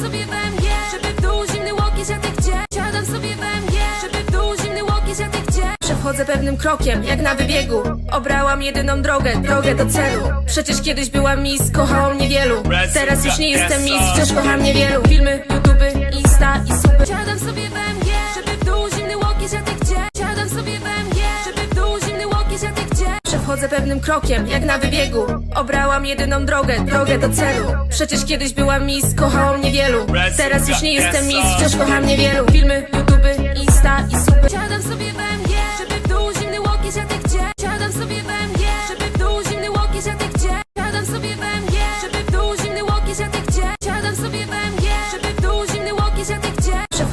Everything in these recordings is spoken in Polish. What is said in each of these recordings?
sobie we mnie Żeby w dół zimny łokieć, a ty gdzie? Siadam sobie we mnie Żeby w dół zimny łokieć, a ty gdzie? Przechodzę pewnym krokiem, jak na wybiegu. Obrałam jedyną drogę, drogę do celu. Przecież kiedyś byłam mis, kochało mnie wielu. Teraz już nie jestem mis, wciąż kocha mnie wielu Filmy, Przechodzę pewnym krokiem, jak na wybiegu. Obrałam jedyną drogę, drogę do celu. Przecież kiedyś byłam mis, kochało mnie wielu Teraz już nie jestem mis, wciąż kocha mnie wielu Filmy, YouTube, Insta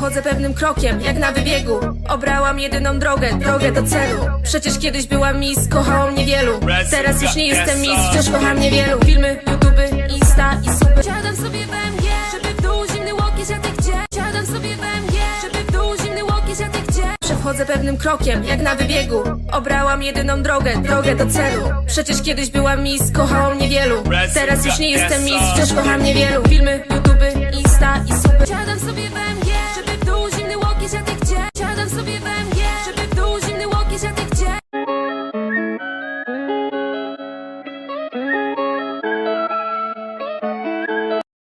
Przechodzę pewnym krokiem, jak na wybiegu. Obrałam jedyną drogę, drogę do celu. Przecież kiedyś byłam mis, kochało mnie wielu Teraz już nie jestem mis, wciąż kocha mnie wielu Filmy, YouTube, Insta i super. Siadam sobie we mnie Żeby w dół zimny łokieć, a ty gdzie? Siadam sobie we mnie Żeby w dół zimny łokieć, a ty gdzie? Przechodzę pewnym krokiem, jak na wybiegu. Obrałam jedyną drogę, drogę do celu. Przecież kiedyś byłam mis, kochało mnie wielu Teraz już nie jestem mis, wciąż kocha mnie wielu Filmy, YouTube, Insta i super. Siadam sobie we